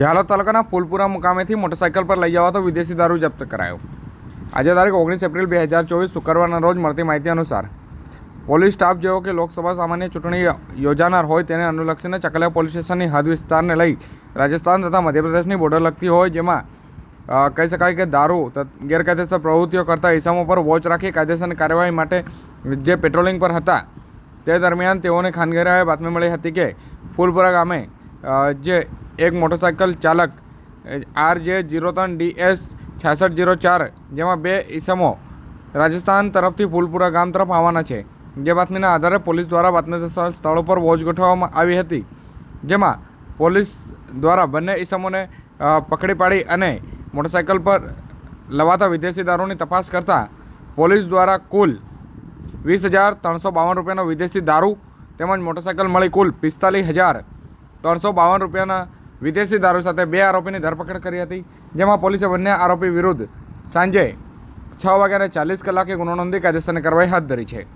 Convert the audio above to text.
ઝાલોદ તાલુકાના ફૂલપુરા મુકામેથી મોટરસાઇકલ પર લઈ જવાતો વિદેશી દારૂ જપ્ત કરાયો. આજે તારીખ ઓગણીસ એપ્રિલ બે હજાર ચોવીસ શુક્રવારના રોજ મળતી માહિતી અનુસાર, પોલીસ સ્ટાફ જેવો કે લોકસભા સામાન્ય ચૂંટણી યોજાનાર હોય તેને અનુલક્ષીને ચકલિયા પોલીસ સ્ટેશનની હદ વિસ્તારને લઈ રાજસ્થાન તથા મધ્યપ્રદેશની બોર્ડર લગતી હોય, જેમાં કહી શકાય કે દારૂ ગેરકાયદેસર પ્રવૃત્તિઓ કરતા ઇસમો પર વોચ રાખી કાયદેસરની કાર્યવાહી માટે જે પેટ્રોલિંગ પર હતા, તે દરમિયાન તેઓને ખાનગીરાએ બાતમી મળી હતી કે, ફૂલપુરા ગામે જે એક મોટરસાઇકલ ચાલક આર જે જીરો ત્રણ ડીએસ છાસઠ જીરો ચાર, જેમાં બે ઈસમો રાજસ્થાન તરફથી ફૂલપુરા ગામ તરફ આવવાના છે. જે બાતમીના આધારે પોલીસ દ્વારા બાતમીદાર સ્થળો પર વોચ ગોઠવવામાં આવી હતી, જેમાં પોલીસ દ્વારા બંને ઈસમોને પકડી પાડી અને મોટરસાઇકલ પર લવાતા વિદેશી દારૂની તપાસ કરતા પોલીસ દ્વારા કુલ વીસ હજાર ત્રણસો બાવન રૂપિયાનો વિદેશી દારૂ તેમજ મોટરસાઇકલ મળી કુલ પિસ્તાલીસ હજાર ત્રણસો બાવન રૂપિયાના વિદેશી દારૂ સાથે બે આરોપીની ધરપકડ કરી હતી, જેમાં પોલીસે બંને આરોપી વિરુદ્ધ સાંજે છ વાગ્યાને ચાલીસ કલાકે ગુનો નોંધી કાયદેસરની કાર્યવાહી હાથ ધરી છે.